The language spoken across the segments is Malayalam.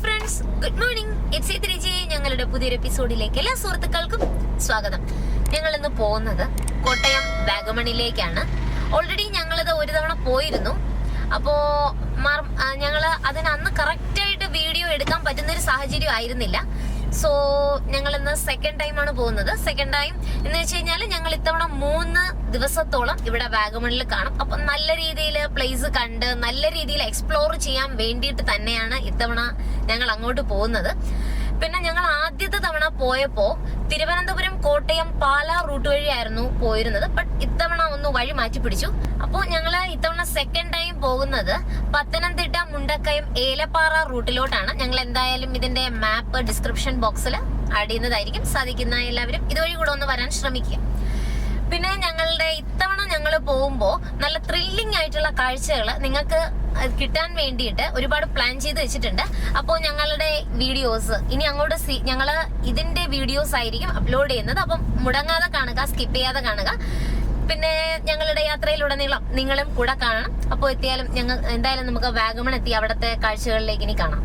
ഫ്രണ്ട്സ് ഗുഡ് മോർണിംഗ് ഇറ്റ്സ് ത്രിജി ഞങ്ങളുടെ പുതിയൊരു എപ്പിസോഡിലേക്ക് എല്ലാ സുഹൃത്തുക്കൾക്കും സ്വാഗതം. ഞങ്ങൾ ഇന്ന് പോകുന്നത് കോട്ടയം വാഗമണിലേക്കാണ്. ഓൾറെഡി ഞങ്ങളിത് ഒരു തവണ പോയിരുന്നു. അപ്പോ ഞങ്ങൾ അതിന് അന്ന് കറക്റ്റ് ആയിട്ട് വീഡിയോ എടുക്കാൻ പറ്റുന്ന ഒരു സാഹചര്യം ആയിരുന്നില്ല. സോ ഞങ്ങൾ ഇന്ന് സെക്കൻഡ് ടൈം ആണ് പോകുന്നത്. സെക്കൻഡ് ടൈം എന്ന് വെച്ച് കഴിഞ്ഞാൽ ഞങ്ങൾ ഇത്തവണ മൂന്ന് ദിവസത്തോളം ഇവിടെ വാഗമണിൽ കാണും. അപ്പൊ നല്ല രീതിയിൽ പ്ലേസ് കണ്ട് നല്ല രീതിയിൽ എക്സ്പ്ലോർ ചെയ്യാൻ വേണ്ടിയിട്ട് തന്നെയാണ് ഇത്തവണ ഞങ്ങൾ അങ്ങോട്ട് പോകുന്നത്. പിന്നെ ഞങ്ങൾ ആദ്യത്തെ തവണ പോയപ്പോ തിരുവനന്തപുരം കോട്ടയം പാലാ റൂട്ട് വഴിയായിരുന്നു പോയിരുന്നത്. ബട്ട് ഇത്തവണ ഒന്ന് വഴി മാറ്റി പിടിച്ചു. അപ്പോൾ ഞങ്ങൾ ഇത്തവണ സെക്കൻഡ് ടൈം പോകുന്നത് പത്തനംതിട്ട മുണ്ടക്കയം ഏലപ്പാറ റൂട്ടിലോട്ടാണ്. ഞങ്ങൾ എന്തായാലും ഇതിന്റെ മാപ്പ് ഡിസ്ക്രിപ്ഷൻ ബോക്സിൽ ആഡ് ചെയ്യുന്നതായിരിക്കും. സാധിക്കുന്ന എല്ലാവരും ഇതുവഴി കൂടെ ഒന്ന് വരാൻ ശ്രമിക്കുക. പിന്നെ ഞങ്ങളുടെ ഇത്തവണ ഞങ്ങൾ പോകുമ്പോൾ നല്ല ത്രില്ലിംഗ് ആയിട്ടുള്ള കാഴ്ചകൾ നിങ്ങൾക്ക് കിട്ടാൻ വേണ്ടിയിട്ട് ഒരുപാട് പ്ലാൻ ചെയ്ത് വെച്ചിട്ടുണ്ട്. അപ്പോൾ ഞങ്ങളുടെ വീഡിയോസ് ഇനി അങ്ങോട്ട് ഞങ്ങൾ ഇതിന്റെ വീഡിയോസ് ആയിരിക്കും അപ്ലോഡ് ചെയ്യുന്നത്. അപ്പം മുടങ്ങാതെ കാണുക സ്കിപ്പ് ചെയ്യാതെ കാണുക. പിന്നെ ഞങ്ങളുടെ യാത്രയിലുടനീളം നിങ്ങളും കൂടെ കാണണം. അപ്പോൾ എത്തിയാലും ഞങ്ങൾ എന്തായാലും നമുക്ക് വാഗമൺ എത്തി അവിടുത്തെ കാഴ്ചകളിലേക്ക് ഇനി കാണാം.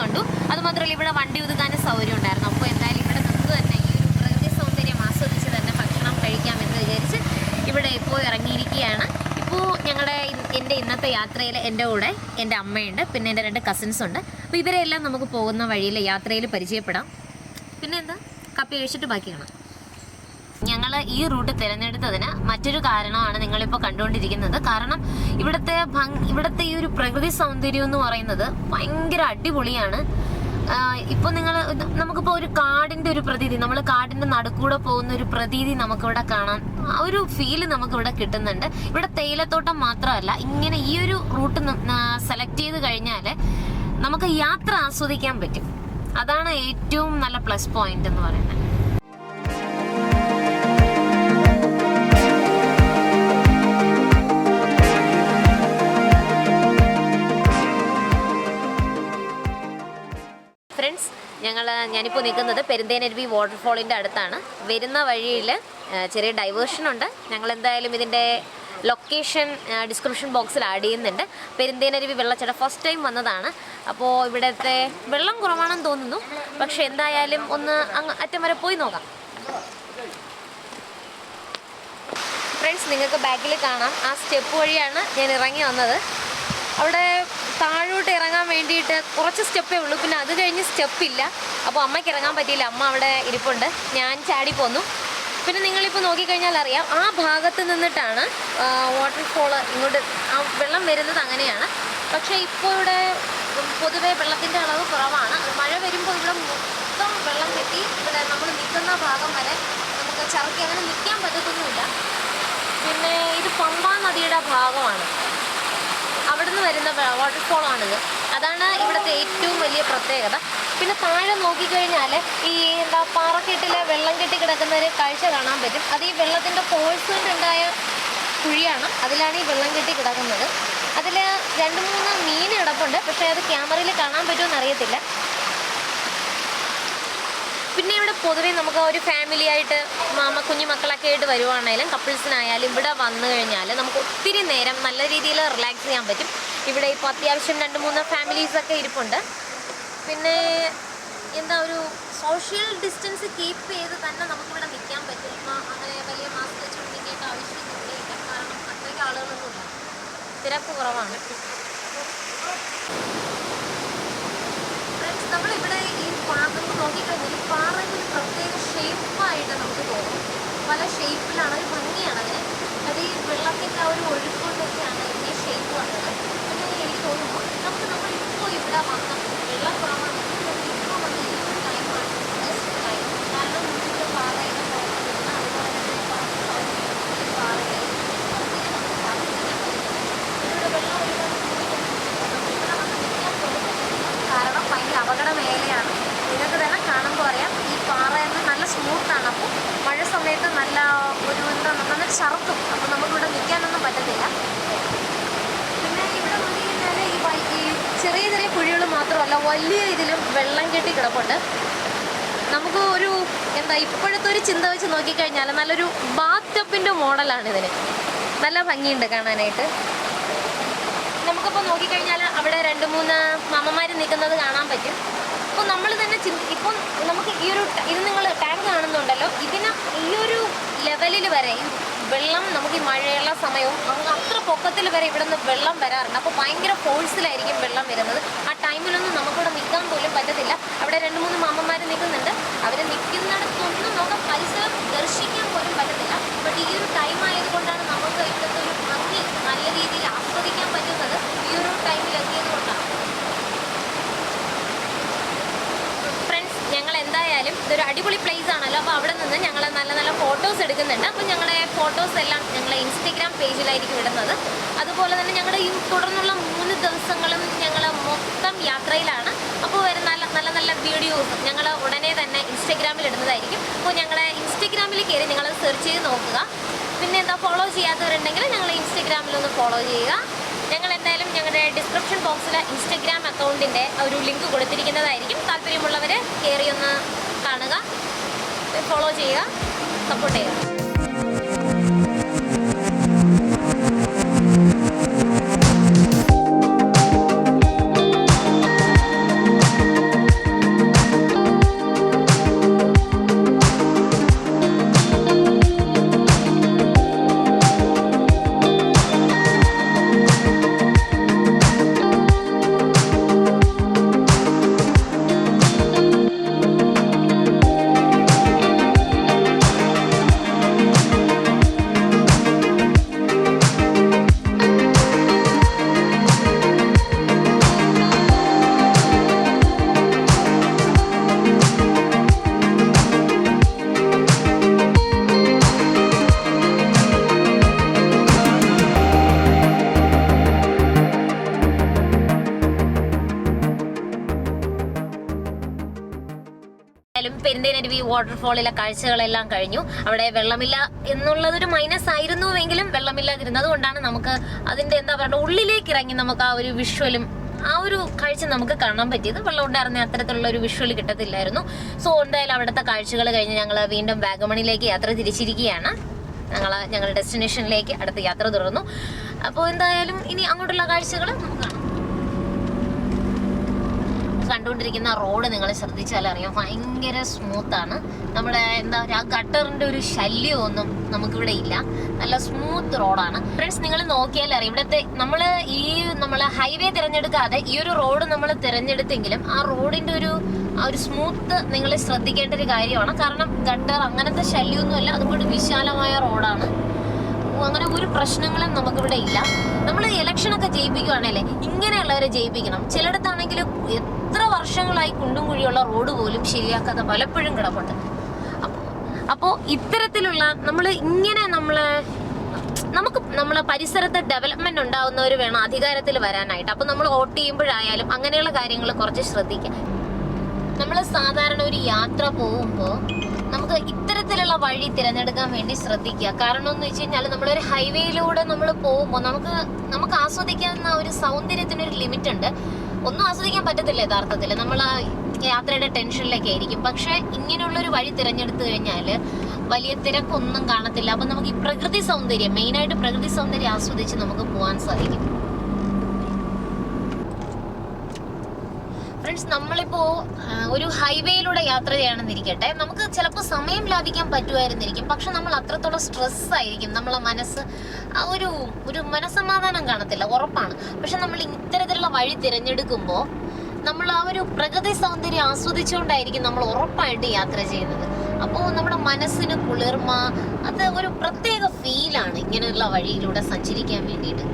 കണ്ടു. അതുമാത്രമല്ല ഇവിടെ വണ്ടി ഒതുക്കാനും സൗകര്യം ഉണ്ടായിരുന്നു. അപ്പോൾ എന്തായാലും ഇവിടെ നിന്ന് തന്നെ ഈ ഒരു പ്രകൃതി സൗന്ദര്യം ആസ്വദിച്ച് തന്നെ ഭക്ഷണം കഴിക്കാമെന്ന് വിചാരിച്ച് ഇവിടെ ഇപ്പോൾ ഇറങ്ങിയിരിക്കുകയാണ്. ഇപ്പോൾ ഞങ്ങളുടെ എന്റെ ഇന്നത്തെ യാത്രയിൽ എന്റെ കൂടെ എന്റെ അമ്മയുണ്ട് പിന്നെ എന്റെ രണ്ട് കസിൻസ് ഉണ്ട്. അപ്പോൾ ഇവരെല്ലാം നമുക്ക് പോകുന്ന വഴിയിൽ യാത്രയിൽ പരിചയപ്പെടാം. പിന്നെ എന്താ? കപ്പി കഴിച്ചിട്ട് ബാക്കി കാണാം. ഞങ്ങൾ ഈ റൂട്ട് തിരഞ്ഞെടുത്തതിന് മറ്റൊരു കാരണമാണ് നിങ്ങളിപ്പോൾ കണ്ടുകൊണ്ടിരിക്കുന്നത്. കാരണം ഇവിടുത്തെ ഇവിടുത്തെ ഈ ഒരു പ്രകൃതി സൗന്ദര്യം എന്ന് പറയുന്നത് ഭയങ്കര അടിപൊളിയാണ്. ഇപ്പോൾ നിങ്ങൾ നമുക്കിപ്പോൾ ഒരു കാടിന്റെ ഒരു പ്രതീതി നമ്മൾ കാടിന്റെ നടുക്കൂടെ പോകുന്ന ഒരു പ്രതീതി നമുക്കിവിടെ കാണാൻ ആ ഒരു ഫീൽ നമുക്കിവിടെ കിട്ടുന്നുണ്ട്. ഇവിടെ തേയിലത്തോട്ടം മാത്രമല്ല ഇങ്ങനെ ഈ ഒരു റൂട്ട് സെലക്ട് ചെയ്ത് കഴിഞ്ഞാൽ നമുക്ക് യാത്ര ആസ്വദിക്കാൻ പറ്റും. അതാണ് ഏറ്റവും നല്ല പ്ലസ് പോയിന്റ് എന്ന് പറയുന്നത്. ഞങ്ങൾ ഞാനിപ്പോൾ നിൽക്കുന്നത് പെരുന്തേനരുവി വാട്ടർഫോളിന്റെ അടുത്താണ്. വരുന്ന വഴിയിൽ ചെറിയ ഡൈവേർഷൻ ഉണ്ട്. ഞങ്ങൾ എന്തായാലും ഇതിന്റെ ലൊക്കേഷൻ ഡിസ്ക്രിപ്ഷൻ ബോക്സിൽ ആഡ് ചെയ്യുന്നുണ്ട്. പെരുന്തേനരുവി വെള്ളച്ചാട്ടം ഫസ്റ്റ് ടൈം വന്നതാണ്. അപ്പോൾ ഇവിടുത്തെ വെള്ളം കുറവാണെന്ന് തോന്നുന്നു. പക്ഷെ എന്തായാലും ഒന്ന് അങ്ങ് അറ്റം വരെ പോയി നോക്കാം. ഫ്രണ്ട്സ് നിങ്ങൾക്ക് ബാക്കിൽ കാണാം. ആ സ്റ്റെപ്പ് വഴിയാണ് ഞാൻ ഇറങ്ങി വന്നത്. അവിടെ താഴോട്ട് ഇറങ്ങാൻ വേണ്ടിയിട്ട് കുറച്ച് സ്റ്റെപ്പേ ഉള്ളൂ. പിന്നെ അത് കഴിഞ്ഞ് സ്റ്റെപ്പില്ല അപ്പോൾ അമ്മയ്ക്ക് ഇറങ്ങാൻ പറ്റിയില്ല. അമ്മ അവിടെ ഇരിപ്പുണ്ട്. ഞാൻ ചാടി പോന്നു. പിന്നെ നിങ്ങളിപ്പോൾ നോക്കിക്കഴിഞ്ഞാൽ അറിയാം ആ ഭാഗത്ത് നിന്നിട്ടാണ് വാട്ടർഫോൾ ഇങ്ങോട്ട് ആ വെള്ളം വരുന്നത് അങ്ങനെയാണ്. പക്ഷേ ഇപ്പോൾ ഇവിടെ പൊതുവേ വെള്ളത്തിന്റെ അളവ് കുറവാണ്. മഴ വരുമ്പോൾ ഇവിടെ മൊത്തം വെള്ളം കെട്ടി ഇവിടെ നമ്മൾ നിൽക്കുന്ന ഭാഗം വരെ നമുക്ക് ചറുക്കി അങ്ങനെ നിൽക്കാൻ പറ്റത്തൊന്നുമില്ല. പിന്നെ ഇത് പമ്പാ നദിയുടെ ഭാഗമാണ്. അവിടുന്ന് വരുന്ന വാട്ടർഫോളാണിത് അതാണ് ഇവിടുത്തെ ഏറ്റവും വലിയ പ്രത്യേകത. പിന്നെ താഴെ നോക്കിക്കഴിഞ്ഞാൽ ഈ എന്താ പാറക്കെട്ടിലെ വെള്ളം കെട്ടി കിടക്കുന്ന ഒരു കാഴ്ച കാണാൻ പറ്റും. അത് ഈ വെള്ളത്തിന്റെ ഫോഴ്സ് കൊണ്ടുണ്ടായ കുഴിയാണ്. അതിലാണ് ഈ വെള്ളം കെട്ടി കിടക്കുന്നത്. അതിൽ രണ്ട് മൂന്ന് മീൻ കിടപ്പുണ്ട്. പക്ഷേ അത് ക്യാമറയിൽ കാണാൻ പറ്റുമെന്ന് അറിയത്തില്ല. പിന്നെ ഇവിടെ പൊതുവേ നമുക്ക് ഒരു ഫാമിലി ആയിട്ട് മാമ കുഞ്ഞു മക്കളൊക്കെ ആയിട്ട് വരുവാണെങ്കിലും കപ്പിൾസിനായാലും ഇവിടെ വന്നു കഴിഞ്ഞാൽ നമുക്ക് ഒത്തിരി നേരം നല്ല രീതിയിൽ റിലാക്സ് ചെയ്യാൻ പറ്റും. ഇവിടെ ഇപ്പോൾ അത്യാവശ്യം രണ്ട് മൂന്ന് ഫാമിലീസൊക്കെ ഇരിപ്പുണ്ട്. പിന്നെ എന്താ ഒരു സോഷ്യൽ ഡിസ്റ്റൻസ് കീപ്പ് ചെയ്ത് തന്നെ നമുക്കിവിടെ നിൽക്കാൻ പറ്റും. ഇപ്പോൾ അങ്ങനെ വലിയ മാസ്ക് വെച്ചുകൊണ്ട് നിൽക്കേണ്ട ആവശ്യമൊന്നും ഇവിടെ ഇല്ല. കാരണം അത്രയ്ക്ക് ആളുകളൊന്നുമില്ല. തിരക്ക് കുറവാണ്. നമ്മളിവിടെ ഈ പാത്രം നോക്കിക്കഴിഞ്ഞാൽ പാറയ്ക്ക് ഒരു പ്രത്യേക ഷേപ്പായിട്ട് നമുക്ക് തോന്നും. പല ഷേപ്പിലാണ് ഒരു ഭംഗിയാണ് അതിന്. അത് ഈ വെള്ളത്തിന്റെ ആ ഒരു ഒഴുക്കൊണ്ടൊക്കെയാണ് ഇതിന്റെ ഷേപ്പ് വന്നത് അങ്ങനെ എനിക്ക് തോന്നുന്നു? നമുക്ക് നമ്മൾ ഇപ്പോൾ ഇവിടെ വന്ന വെള്ളം കുറവാണെങ്കിൽ നമുക്ക് ഇപ്പോൾ വന്ന ഈ ഒരു ടൈമാണ് ബെസ്റ്റ് ടൈം കാരണം നമുക്ക് പാറയുടെ പുറത്ത് നിന്ന് അതുപോലെ തന്നെ ഈ പാറയുടെ നമുക്ക് താമസിക്കാൻ പറ്റും ഇവിടെ വെള്ളം ഒരുപാട് കൂടിക്കൊണ്ടിരിക്കുന്നു ഇവിടെ വന്ന് നിൽക്കാൻ പോലും പറ്റുന്നില്ല കാരണം ഭയങ്കര അപകട മേഖലയാണ് നിങ്ങൾക്ക് തന്നെ കാണുമ്പോൾ അറിയാം ഈ പാറ എന്ന് നല്ല സ്മൂത്താണ് അപ്പോൾ മഴ സമയത്ത് നല്ല ഒരു എന്താ നന്നായിട്ട് ഷർത്തും അപ്പോൾ നമുക്കിവിടെ നിൽക്കാനൊന്നും പറ്റത്തില്ല പിന്നെ ഇവിടെ നോക്കി കഴിഞ്ഞാൽ ഈ വൈ- ഈ ചെറിയ ചെറിയ കുഴികൾ മാത്രമല്ല വലിയ ഇതിലും വെള്ളം കെട്ടി കിടപ്പുണ്ട്. നമുക്ക് ഒരു എന്താ ഇപ്പോഴത്തെ ഒരു ചിന്ത വെച്ച് നോക്കിക്കഴിഞ്ഞാൽ നല്ലൊരു ബാത്തപ്പിന്റെ മോഡലാണ് ഇതിന്. നല്ല ഭംഗിയുണ്ട് കാണാനായിട്ട്. നമുക്കിപ്പോൾ നോക്കിക്കഴിഞ്ഞാൽ അവിടെ രണ്ട് മൂന്ന് മാമന്മാർ നിൽക്കുന്നത് കാണാൻ പറ്റും. അപ്പോൾ നമ്മൾ തന്നെ ചിന്തി ഇപ്പം നമുക്ക് ഈ ഒരു ഇത് നിങ്ങൾ ടാങ്ക് കാണുന്നുണ്ടല്ലോ. ഇതിന് ഈ ഒരു ലെവലിൽ വരെ വെള്ളം നമുക്ക് ഈ മഴയുള്ള സമയവും നമുക്ക് അത്ര പൊക്കത്തിൽ വരെ ഇവിടെ നിന്ന് വെള്ളം വരാറുണ്ട്. അപ്പോൾ ഭയങ്കര ഫോഴ്സിലായിരിക്കും വെള്ളം വരുന്നത്. ആ ടൈമിലൊന്നും നമുക്കിവിടെ നിൽക്കാൻ പോലും പറ്റത്തില്ല. അവിടെ രണ്ട് മൂന്ന് മാമന്മാർ നിൽക്കുന്നുണ്ട്. അവർ നിൽക്കുന്നിടത്തൊന്നും നമുക്ക് പരിസരം ദർശിക്കാൻ പോലും പറ്റത്തില്ല ബട്ട് ഈ ഒരു ടൈം ആയതുകൊണ്ടാണ് നമുക്ക് ഇവിടുത്തെ ഒരു ഭംഗി നല്ല രീതിയിൽ ആസ്വദിക്കാൻ പറ്റുന്നത് ഈ ഒരു ടൈമിൽ എത്തിയത് കൊണ്ടാണ് ഫ്രണ്ട്സ് ഞങ്ങൾ എന്തായാലും ഇതൊരു അടിപൊളി പ്ലേസ് ആണല്ലോ അപ്പോൾ അവിടെ നിന്ന് ഞങ്ങൾ നല്ല നല്ല ഫോട്ടോസ് എടുക്കുന്നുണ്ട് അപ്പോൾ ഞങ്ങളുടെ ഫോട്ടോസ് ഞങ്ങൾ ഇൻസ്റ്റഗ്രാം പേജിലായിരിക്കും ഇടുന്നത്. അതുപോലെ തന്നെ ഞങ്ങളുടെ ഈ തുടർന്നുള്ള മൂന്ന് ദിവസങ്ങളും ഞങ്ങൾ മൊത്തം യാത്രയിലാണ്. അപ്പോൾ വരുന്ന നല്ല നല്ല നല്ല വീഡിയോസും ഞങ്ങൾ ഉടനെ തന്നെ ഇൻസ്റ്റഗ്രാമിൽ ഇടുന്നതായിരിക്കും. അപ്പോൾ ഞങ്ങളെ ഇൻസ്റ്റഗ്രാമിൽ കയറി നിങ്ങൾ സെർച്ച് ചെയ്ത് നോക്കുക. പിന്നെ എന്താ ഫോളോ ചെയ്യാത്തവരുണ്ടെങ്കിൽ ഞങ്ങൾ ഇൻസ്റ്റഗ്രാമിലൊന്ന് ഫോളോ ചെയ്യുക. ഞങ്ങൾ എന്തായാലും ഞങ്ങളുടെ ഡിസ്ക്രിപ്ഷൻ ബോക്സിൽ ഇൻസ്റ്റഗ്രാം അക്കൗണ്ടിന്റെ ഒരു ലിങ്ക് കൊടുത്തിരിക്കുന്നതായിരിക്കും. താല്പര്യമുള്ളവർ കയറി ഒന്ന് കാണുക. ഫോളോ ചെയ്യുക. സപ്പോർട്ട് ചെയ്യുക. വാട്ടർഫോളിലെ കാഴ്ചകളെല്ലാം കഴിഞ്ഞു. അവിടെ വെള്ളമില്ല എന്നുള്ളതൊരു മൈനസ് ആയിരുന്നുവെങ്കിലും വെള്ളമില്ലാതിരുന്നത് കൊണ്ടാണ് നമുക്ക് അതിന്റെ എന്താ പറയുക ഉള്ളിലേക്ക് ഇറങ്ങി നമുക്ക് ആ ഒരു വിഷ്വലും ആ ഒരു കാഴ്ച നമുക്ക് കാണാൻ പറ്റിയത്. വെള്ളം ഉണ്ടായിരുന്ന അത്തരത്തിലുള്ള ഒരു വിഷ്വൽ കിട്ടത്തില്ലായിരുന്നു. സോ എന്തായാലും അവിടുത്തെ കാഴ്ചകൾ കഴിഞ്ഞ് ഞങ്ങൾ വീണ്ടും വാഗമണിലേക്ക് യാത്ര തിരിച്ചിരിക്കുകയാണ്. ഞങ്ങൾ ഞങ്ങളുടെ ഡെസ്റ്റിനേഷനിലേക്ക് അടുത്ത യാത്ര തുടർന്നു. അപ്പോൾ എന്തായാലും ഇനി അങ്ങോട്ടുള്ള കാഴ്ചകൾ നമുക്ക് കാണാം. കണ്ടുകൊണ്ടിരിക്കുന്ന റോഡ് നിങ്ങൾ ശ്രദ്ധിച്ചാൽ അറിയാം. ഭയങ്കര സ്മൂത്താണ് നമ്മുടെ എന്താ പറയുക ആ ഗട്ടറിന്റെ ഒരു ശല്യമൊന്നും നമുക്കിവിടെ ഇല്ല. നല്ല സ്മൂത്ത് റോഡാണ് ഫ്രണ്ട്സ് നിങ്ങൾ നോക്കിയാൽ അറിയാം. ഇവിടുത്തെ നമ്മൾ ഈ നമ്മൾ ഹൈവേ തിരഞ്ഞെടുക്കാതെ ഈ ഒരു റോഡ് നമ്മൾ തിരഞ്ഞെടുത്തെങ്കിലും ആ റോഡിന്റെ ഒരു ആ ഒരു സ്മൂത്ത് നിങ്ങൾ ശ്രദ്ധിക്കേണ്ട ഒരു കാര്യമാണ്. കാരണം ഗട്ടർ അങ്ങനത്തെ ശല്യമൊന്നുമല്ല. അതുകൊണ്ട് വിശാലമായ റോഡാണ് അങ്ങനെ ഒരു പ്രശ്നങ്ങളും നമുക്കിവിടെ ഇല്ല. നമ്മൾ ഇലക്ഷനൊക്കെ ജയിപ്പിക്കുകയാണല്ലേ ഇങ്ങനെയുള്ളവരെ ജയിപ്പിക്കണം. ചിലയിടത്താണെങ്കിൽ എത്ര വർഷങ്ങളായി കുണ്ടും കുഴിയുള്ള റോഡ് പോലും ശരിയാക്കാതെ പലപ്പോഴും കിടപ്പുണ്ട്. അപ്പോൾ ഇത്തരത്തിലുള്ള നമ്മൾ ഇങ്ങനെ നമ്മൾ നമുക്ക് നമ്മളെ പരിസരത്ത് ഡെവലപ്മെന്റ് ഉണ്ടാവുന്നവർ വേണം അധികാരത്തിൽ വരാനായിട്ട്. അപ്പോൾ നമ്മൾ വോട്ട് ചെയ്യുമ്പോഴായാലും അങ്ങനെയുള്ള കാര്യങ്ങൾ കുറച്ച് ശ്രദ്ധിക്കാം. നമ്മൾ സാധാരണ ഒരു യാത്ര പോകുമ്പോൾ നമുക്ക് ഇത്തരത്തിലുള്ള വഴി തിരഞ്ഞെടുക്കാൻ വേണ്ടി ശ്രദ്ധിക്കുക. കാരണം എന്ന് വെച്ച് കഴിഞ്ഞാൽ നമ്മളൊരു ഹൈവേയിലൂടെ നമ്മൾ പോകുമ്പോൾ നമുക്ക് നമുക്ക് ആസ്വദിക്കാവുന്ന ഒരു സൗന്ദര്യത്തിനൊരു ലിമിറ്റ് ഉണ്ട്. ഒന്നും ആസ്വദിക്കാൻ പറ്റത്തില്ല യഥാർത്ഥത്തിൽ നമ്മൾ ആ യാത്രയുടെ ടെൻഷനിലൊക്കെ ആയിരിക്കും. പക്ഷെ ഇങ്ങനെയുള്ള ഒരു വഴി തിരഞ്ഞെടുത്തു കഴിഞ്ഞാൽ വലിയ തിരക്കൊന്നും കാണത്തില്ല. അപ്പം നമുക്ക് ഈ പ്രകൃതി സൗന്ദര്യം മെയിനായിട്ട് പ്രകൃതി സൗന്ദര്യം ആസ്വദിച്ച് നമുക്ക് പോകാൻ സാധിക്കും. ഫ്രണ്ട്സ് നമ്മളിപ്പോ ഒരു ഹൈവേയിലൂടെ യാത്ര ചെയ്യണമെന്നിരിക്കട്ടെ. നമുക്ക് ചിലപ്പോൾ സമയം ലാഭിക്കാൻ പറ്റുമായിരുന്നിരിക്കും. പക്ഷെ നമ്മൾ അത്രത്തോളം സ്ട്രെസ് ആയിരിക്കും. നമ്മളെ മനസ്സ് ആ ഒരു ഒരു മനസ്സമാധാനം കാണത്തില്ല. ഉറപ്പാണ്. പക്ഷെ നമ്മൾ ഇത്തരത്തിലുള്ള വഴി തിരഞ്ഞെടുക്കുമ്പോൾ നമ്മൾ ആ ഒരു പ്രകൃതി സൗന്ദര്യം ആസ്വദിച്ചുകൊണ്ടായിരിക്കും നമ്മൾ ഉറപ്പായിട്ട് യാത്ര ചെയ്യുന്നത്. അപ്പോൾ നമ്മുടെ മനസ്സിന് കുളിർമ അത് ഒരു പ്രത്യേക ഫീലാണ് ഇങ്ങനെയുള്ള വഴിയിലൂടെ സഞ്ചരിക്കാൻ വേണ്ടിയിട്ട്.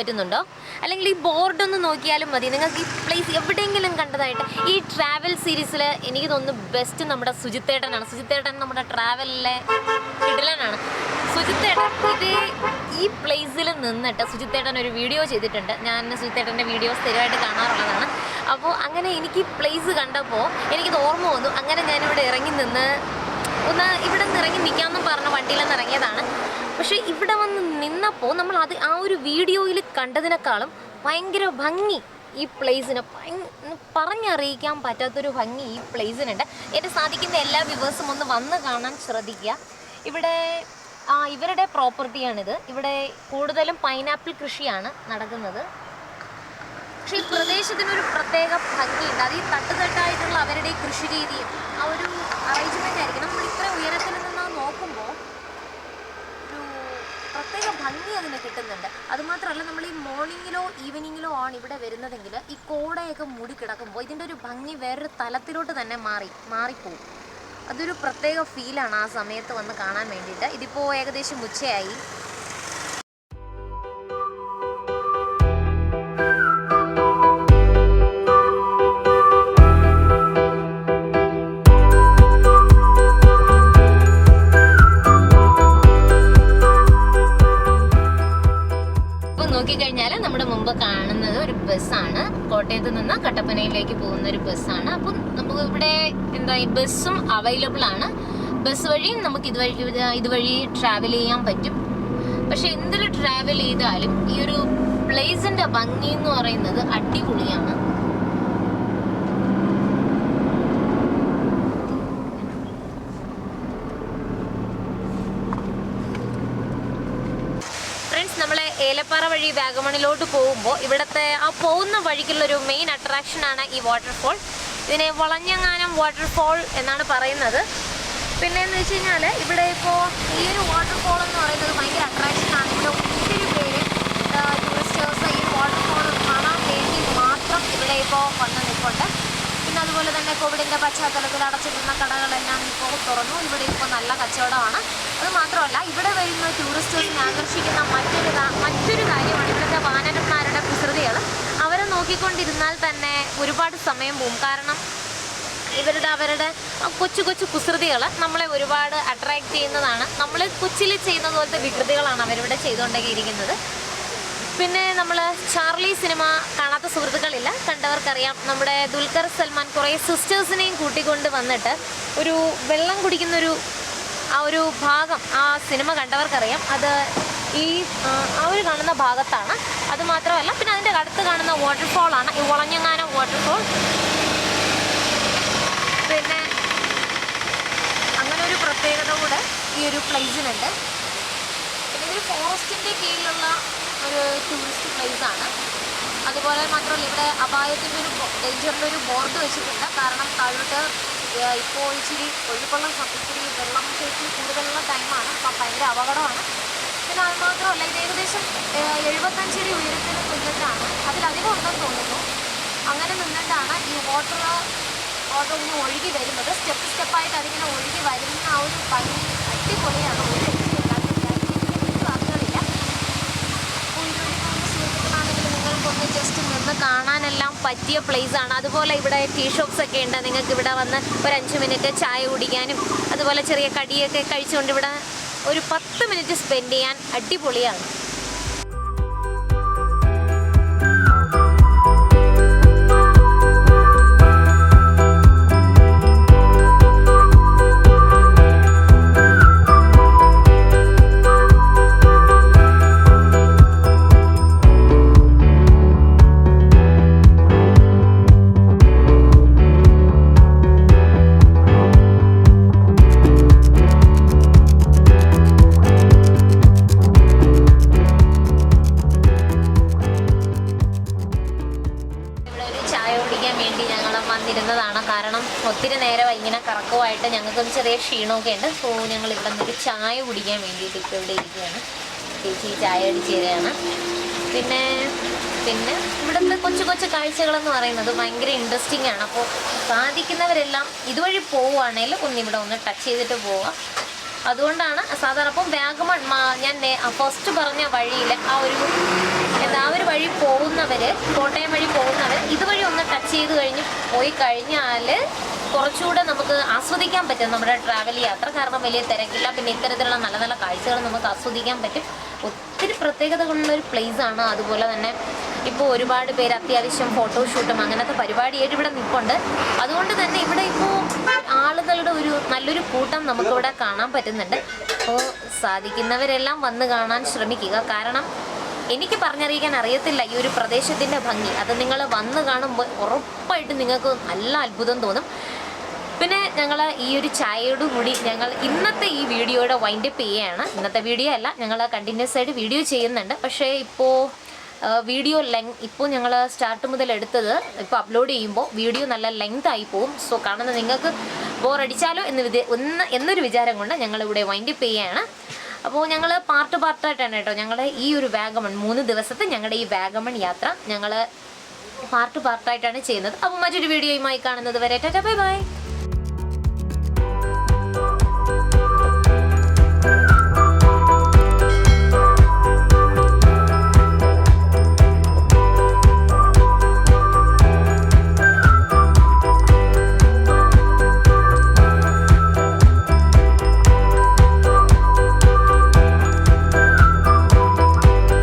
പറ്റുന്നുണ്ടോ? അല്ലെങ്കിൽ ഈ ബോർഡ് ഒന്ന് നോക്കിയാലും മതി. നിങ്ങൾക്ക് ഈ പ്ലേസ് എവിടെയെങ്കിലും കണ്ടതായിട്ട് ഈ ട്രാവൽ സീരീസിൽ എനിക്ക് തോന്നുന്നു ബെസ്റ്റ് നമ്മുടെ സുജിത്തേട്ടനാണ്. സുജിത്തേട്ടൻ നമ്മുടെ ട്രാവലിലെ ഇടലനാണ്. സുജിത്തേട്ടൻ ഇത് ഈ പ്ലേസിൽ നിന്നിട്ട് സുജിത്തേട്ടൻ ഒരു വീഡിയോ ചെയ്തിട്ടുണ്ട്. ഞാൻ സുജിത്തേട്ടന്റെ വീഡിയോ സ്ഥിരമായിട്ട് കാണാറുള്ളതാണ്. അപ്പോൾ അങ്ങനെ എനിക്ക് ഈ പ്ലേസ് കണ്ടപ്പോൾ എനിക്കിത് ഓർമ്മ വന്നു. അങ്ങനെ ഞാനിവിടെ ഇറങ്ങി നിന്ന് ഒന്ന് ഇവിടെ നിന്ന് ഇറങ്ങി നിൽക്കാമെന്നും പറഞ്ഞ വണ്ടിയിൽ നിന്ന് ഇറങ്ങിയതാണ്. പക്ഷേ ഇവിടെ വന്ന് നിന്നപ്പോൾ നമ്മൾ അത് ആ ഒരു വീഡിയോയിൽ കണ്ടതിനേക്കാളും ഭയങ്കര ഭംഗി ഈ പ്ലേസിന് പറഞ്ഞറിയിക്കാൻ പറ്റാത്തൊരു ഭംഗി ഈ പ്ലേസിനുണ്ട് എന്റെ സാധിക്കുന്ന എല്ലാ വ്യൂവേഴ്സും ഒന്ന് വന്ന് കാണാൻ ശ്രദ്ധിക്കുക. ഇവിടെ ആ ഇവരുടെ പ്രോപ്പർട്ടിയാണിത് ഇവിടെ കൂടുതലും പൈനാപ്പിൾ കൃഷിയാണ് നടക്കുന്നത്. പക്ഷെ ഈ പ്രദേശത്തിനൊരു പ്രത്യേക ഭംഗിയുണ്ട് അത് ഈ തട്ടുതട്ടായിട്ടുള്ള അവരുടെ കൃഷി രീതിയും ആ ഒരു അറേഞ്ച്മെന്റ് ആയിരിക്കും നമ്മൾ ഇത്ര ഉയരത്തിൽ നിന്ന് നോക്കുമ്പോൾ പ്രത്യേക ഭംഗി അതിന് കിട്ടുന്നുണ്ട്. അതുമാത്രമല്ല നമ്മൾ ഈ മോർണിംഗിലോ ഈവനിങ്ങിലോ ആണ് ഇവിടെ വരുന്നതെങ്കിൽ ഈ കോടയൊക്കെ മൂടി കിടക്കുമ്പോൾ ഇതിന്റെ ഒരു ഭംഗി വേറൊരു തലത്തിലോട്ട് തന്നെ മാറി മാറിപ്പോവും. അതൊരു പ്രത്യേക ഫീലാണ് ആ സമയത്ത് വന്ന് കാണാൻ വേണ്ടിയിട്ട്. ഇതിപ്പോൾ ഏകദേശം ഉച്ചയായി. എന്താ ബസ്സും അവൈലബിൾ ആണ്. ബസ് വഴിയും നമുക്ക് ഇതുവഴി ഇതുവഴി ട്രാവൽ ചെയ്യാൻ പറ്റും. പക്ഷെ എന്തിൽ ട്രാവൽ ചെയ്താലും ഈ ഒരു പ്ലേസിന്റെ ഭംഗി എന്ന് പറയുന്നത് അടിപൊളിയാണ്. നമ്മളെ ഏലപ്പാറ വഴി വാഗമണിലോട്ട് പോകുമ്പോൾ ഇവിടുത്തെ ആ പോകുന്ന വഴിക്കുള്ളൊരു മെയിൻ അട്രാക്ഷനാണ് ഈ വാട്ടർഫോൾ ഇതിനെ വളഞ്ഞങ്ങാനം വാട്ടർഫോൾ എന്നാണ് പറയുന്നത്. പിന്നെ എന്ന് വെച്ച് കഴിഞ്ഞാൽ ഇവിടെ ഇപ്പോൾ ഈ ഒരു വാട്ടർഫോൾ എന്ന് പറയുന്നത് ഭയങ്കര അട്രാക്ഷനാണ് ഇവിടെ ഒത്തിരി പേര് ടൂറിസ്റ്റേഴ്സ് ഈ വാട്ടർഫോൾ കാണാൻ വേണ്ടി മാത്രം ഇവിടെ ഇപ്പോൾ വന്ന് നിൽപ്പുണ്ട്. പിന്നെ അതുപോലെ തന്നെ കോവിഡിന്റെ പശ്ചാത്തലത്തിൽ അടച്ചിട്ടുള്ള കടകളെല്ലാം ഇപ്പോൾ തുറന്നു. ഇവിടെ ഇപ്പോൾ നല്ല കച്ചവടമാണ്. അത് മാത്രമല്ല ഇവിടെ വരുന്ന ടൂറിസ്റ്റേഴ്സിനെ ആകർഷിക്കുന്ന മറ്റൊരു മറ്റൊരു കാര്യമാണ് ഇവിടുത്തെ വാനരന്മാരുടെ കുസൃതികൾ അവരെ നോക്കിക്കൊണ്ടിരുന്നാൽ തന്നെ ഒരുപാട് സമയം പോകും കാരണം ഇവരുടെ അവരുടെ കൊച്ചു കൊച്ചു കുസൃതികൾ നമ്മളെ ഒരുപാട് അട്രാക്ട് ചെയ്യുന്നതാണ്. നമ്മൾ കൊച്ചിൽ ചെയ്യുന്ന പോലത്തെ വികൃതികളാണ് അവരിവിടെ ചെയ്തുകൊണ്ടേയിരിക്കുന്നത്. പിന്നെ നമ്മൾ ചാർലി സിനിമ കാണാത്ത സുഹൃത്തുക്കളില്ല. കണ്ടവർക്കറിയാം നമ്മുടെ ദുൽഖർ സൽമാൻ കുറേ സിസ്റ്റേഴ്സിനെയും കൂട്ടിക്കൊണ്ട് വന്നിട്ട് ഒരു വെള്ളം കുടിക്കുന്നൊരു ആ ഒരു ഭാഗം ആ സിനിമ കണ്ടവർക്കറിയാം. അത് ഈ ആ ഒരു കാണുന്ന ഭാഗത്താണ് അത് മാത്രമല്ല പിന്നെ അതിന്റെ അടുത്ത് കാണുന്ന വാട്ടർഫോൾ ആണ്. ഈ വളഞ്ഞങ്ങാനം വാട്ടർഫോൾ പിന്നെ അങ്ങനെ ഒരു പ്രത്യേകത കൂടെ ഈ ഒരു പ്ലേസിനുണ്ട് പിന്നെ ഇതൊരു ഫോറസ്റ്റിന്റെ കീഴിലുള്ള ഒരു ടൂറിസ്റ്റ് പ്ലേസ് ആണ്. അതുപോലെ മാത്രമല്ല ഇവിടെ അപായത്തിന്റെ ഒരു ഡേഞ്ചറിന്റെ ഒരു ബോർഡ് വെച്ചിട്ടുണ്ട്. കാരണം താഴോട്ട് ഇപ്പോൾ ഇച്ചിരി ഒഴുക്കുള്ള സത്യത്തിൽ വെള്ളം ചേച്ചി കൂടുതലുള്ള ടൈമാണ് അപ്പം ഭയങ്കര അപകടമാണ്. അത് മാത്രമല്ല ഇത് ഏകദേശം എഴുപത്തഞ്ചടി ഉയരത്തിൽ നിന്നിട്ടാണ്. അതിലധികം ഉണ്ടെന്ന് തോന്നുന്നു. അങ്ങനെ നിന്നിട്ടാണ് ഈ വാട്ടർ വാട്ടർ ഇങ്ങനെ ഒഴുകി വരുന്നത്. സ്റ്റെപ്പ് സ്റ്റെപ്പായിട്ട് അതിങ്ങനെ ഒഴുകി വരുന്ന ആ ഒരു പണി അടിപൊളിയാണ്. ഒരു കാണാനെല്ലാം പറ്റിയ place ആണ്. അതുപോലെ ഇവിടെ ടീ ഷോപ്സ് ഒക്കെ ഉണ്ട്. നിങ്ങൾക്ക് ഇവിടെ വന്ന് ഒരു അഞ്ച് മിനിറ്റ് ചായ കുടിക്കാനും അതുപോലെ ചെറിയ കടിയൊക്കെ കഴിച്ചുകൊണ്ട് ഇവിടെ ഒരു പത്ത് മിനിറ്റ് സ്പെൻഡ് ചെയ്യാൻ അടിപൊളിയാണ്. ക്ഷീണമൊക്കെ സോ ഞങ്ങൾ ഇവിടെ നിന്നൊരു ചായ കുടിക്കാൻ വേണ്ടിയിട്ട് ഇപ്പോൾ ഇവിടെ ഇരിക്കുകയാണ്. ചേച്ചി ചായ അടിച്ച് തരികയാണ്. പിന്നെ പിന്നെ ഇവിടുത്തെ കൊച്ചു കൊച്ചു കാഴ്ചകളെന്ന് പറയുന്നത് ഭയങ്കര ഇൻട്രസ്റ്റിംഗ് ആണ്. അപ്പോൾ സാധിക്കുന്നവരെല്ലാം ഇതുവഴി പോവുകയാണെങ്കിൽ ഒന്ന് ഇവിടെ ഒന്ന് ടച്ച് ചെയ്തിട്ട് പോവുക. അതുകൊണ്ടാണ് സാധാരണ അപ്പം വാഗമൺ ഞാൻ ഫസ്റ്റ് പറഞ്ഞ വഴിയിൽ ആ ഒരു എന്താ ആ ഒരു വഴി പോകുന്നവർ കോട്ടയം വഴി പോകുന്നവർ ഇതുവഴി ഒന്ന് ടച്ച് ചെയ്ത് കഴിഞ്ഞ് പോയി കഴിഞ്ഞാൽ കുറച്ചുകൂടെ നമുക്ക് ആസ്വദിക്കാൻ പറ്റും. നമ്മുടെ ട്രാവൽ യാത്ര കാരണം വലിയ തിരക്കില്ല. പിന്നെ ഇത്തരത്തിലുള്ള നല്ല നല്ല കാഴ്ചകൾ നമുക്ക് ആസ്വദിക്കാൻ പറ്റും. ഒത്തിരി പ്രത്യേകതകളുള്ള ഒരു പ്ലേസ് ആണ്. അതുപോലെ തന്നെ ഇപ്പോൾ ഒരുപാട് പേര് അത്യാവശ്യം ഫോട്ടോഷൂട്ടും അങ്ങനത്തെ പരിപാടിയായിട്ട് ഇവിടെ നിൽപ്പുണ്ട് അതുകൊണ്ട് തന്നെ ഇവിടെ ഇപ്പോൾ ആളുകളുടെ ഒരു നല്ലൊരു കൂട്ടം നമുക്കിവിടെ കാണാൻ പറ്റുന്നുണ്ട്. അപ്പോൾ സാധിക്കുന്നവരെല്ലാം വന്ന് കാണാൻ ശ്രമിക്കുക. കാരണം എനിക്ക് പറഞ്ഞറിയിക്കാൻ അറിയത്തില്ല ഈ ഒരു പ്രദേശത്തിന്റെ ഭംഗി. അത് നിങ്ങൾ വന്ന് കാണുമ്പോൾ ഉറപ്പായിട്ട് നിങ്ങൾക്ക് നല്ല അത്ഭുതം തോന്നും. പിന്നെ ഞങ്ങൾ ഈ ഒരു ചായയോട് കൂടി ഞങ്ങൾ ഇന്നത്തെ ഈ വീഡിയോയുടെ വൈൻഡപ്പ് ചെയ്യുകയാണ്. ഇന്നത്തെ വീഡിയോ അല്ല ഞങ്ങൾ കണ്ടിന്യൂസ് ആയിട്ട് വീഡിയോ ചെയ്യുന്നുണ്ട്. പക്ഷേ ഇപ്പോൾ വീഡിയോ ലെങ് ഇപ്പോൾ ഞങ്ങൾ സ്റ്റാർട്ട് മുതൽ എടുത്തത് ഇപ്പോൾ അപ്ലോഡ് ചെയ്യുമ്പോൾ വീഡിയോ നല്ല ലെങ്ത് ആയി പോകും സോ കാണുന്ന നിങ്ങൾക്ക് ബോറടിച്ചാലോ എന്ന് വിധ ഒന്ന് എന്നൊരു വിചാരം കൊണ്ട് ഞങ്ങളിവിടെ വൈൻഡപ്പ് ചെയ്യുകയാണ്. അപ്പോൾ ഞങ്ങൾ പാർട്ട് പാർട്ടായിട്ടാണ് കേട്ടോ. ഞങ്ങളുടെ ഈ ഒരു വാഗമൺ മൂന്ന് ദിവസത്തെ ഞങ്ങളുടെ ഈ വാഗമൺ യാത്ര ഞങ്ങൾ പാർട്ട് പാർട്ടായിട്ടാണ് ചെയ്യുന്നത്. അപ്പോൾ മറ്റൊരു വീഡിയോയുമായി കാണുന്നത് വരെ ടാറ്റാ ബൈ ബൈ.